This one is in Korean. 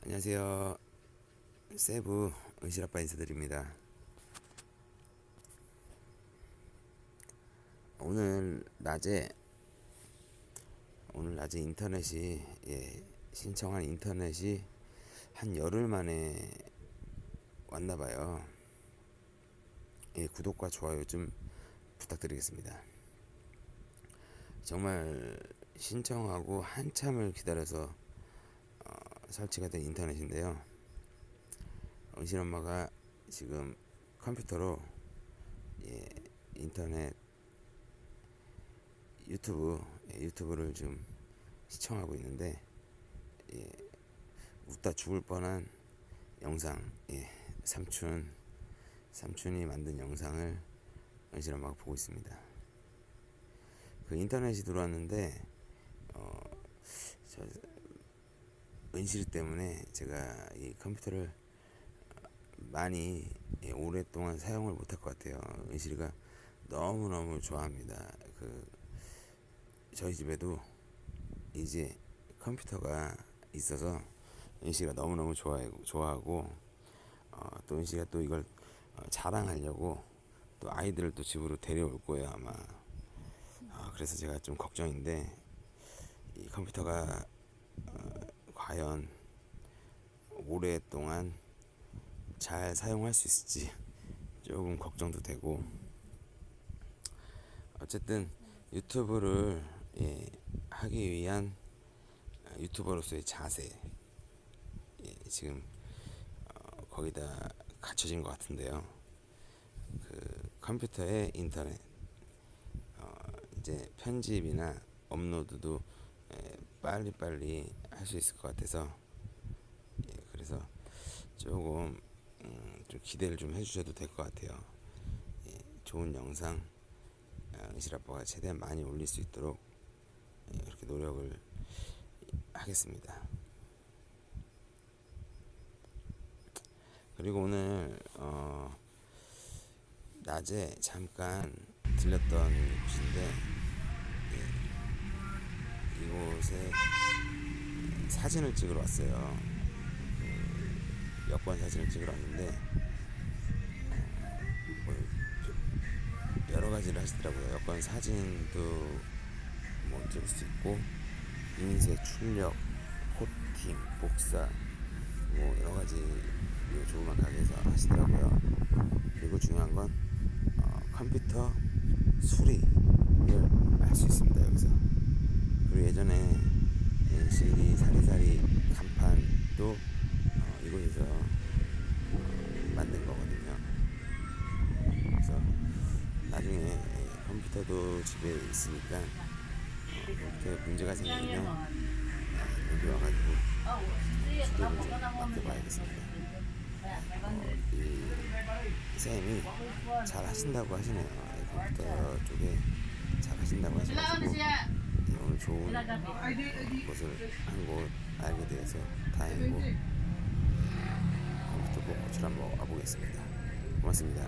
안녕하세요. 세부 은실아빠 인사드립니다. 오늘 낮에 오늘 낮에 인터넷이 예, 신청한 인터넷이 한 열흘 만에 왔나 봐요. 예, 구독과 좋아요 좀 부탁드리겠습니다. 정말 신청하고 한참을 기다려서 어, 설치가 된 인터넷인데요. 은신 엄마가 지금 컴퓨터로 예, 인터넷 유튜브 예, 유튜브를 좀 시청하고 있는데 예, 웃다 죽을 뻔한 영상 예, 삼촌 삼촌이 만든 영상을 은신 엄마가 보고 있습니다. 그 인터넷이 들어왔는데 어, 저 은실 때문에 제가 이 컴퓨터를 많이 예, 오랫동안 사용을 못할 것 같아요. 은실이가 너무 너무 좋아합니다. 그 저희 집에도 이제 컴퓨터가 있어서 은실이가 너무 너무 좋아해 좋아하고 어, 또 은실이가 또 이걸 어, 자랑하려고 또 아이들을 또 집으로 데려올 거예요 아마. 아, 그래서 제가 좀 걱정인데 이 컴퓨터가 어, 과연 오랫동안 잘 사용할 수 있을지 조금 걱정도 되고 어쨌든 유튜브를 예, 하기 위한 유튜버로서의 자세 예, 지금 어, 거기다 갖춰진 것 같은데요. 그 컴퓨터에 인터넷 어, 이제 편집이나 업로드도 예, 빨리빨리 할 수 있을 것 같아서 예, 그래서 조금 음, 좀 기대를 좀 해주셔도 될 것 같아요. 예, 좋은 영상 아, 은실 아빠가 최대한 많이 올릴 수 있도록 예, 그렇게 노력을 하겠습니다. 그리고 오늘 어, 낮에 잠깐 들렸던 곳인데 예, 이곳에 사진을 찍으러 왔어요. 그 여권 사진을 찍으러 왔는데 어, 뭐 여러 가지를 하시더라고요. 여권 사진도 뭐 찍을 수 있고 인쇄, 출력, 코팅, 복사 뭐 여러 가지 요 조그만 가게에서 하시더라고요. 그리고 중요한 건 어, 컴퓨터 수리를 할수 여기서. 그리고 예전에 CD 사리사리 간판도 어, 이곳에서 어, 만든 거거든요. 그래서 나중에 예, 컴퓨터도 집에 있으니까 어, 이렇게 문제가 생기면 어, 여기 와가지고 수리를 좀 맡겨봐야겠습니다. 어, 이 쌤이 잘 하신다고 하시네요. 이 컴퓨터 쪽에 잘 하신다고 하셔가지고 좋은 것을 한곳 알게 돼서 다행이고 컴퓨터 꼭 고치러 한번 와보겠습니다. 고맙습니다.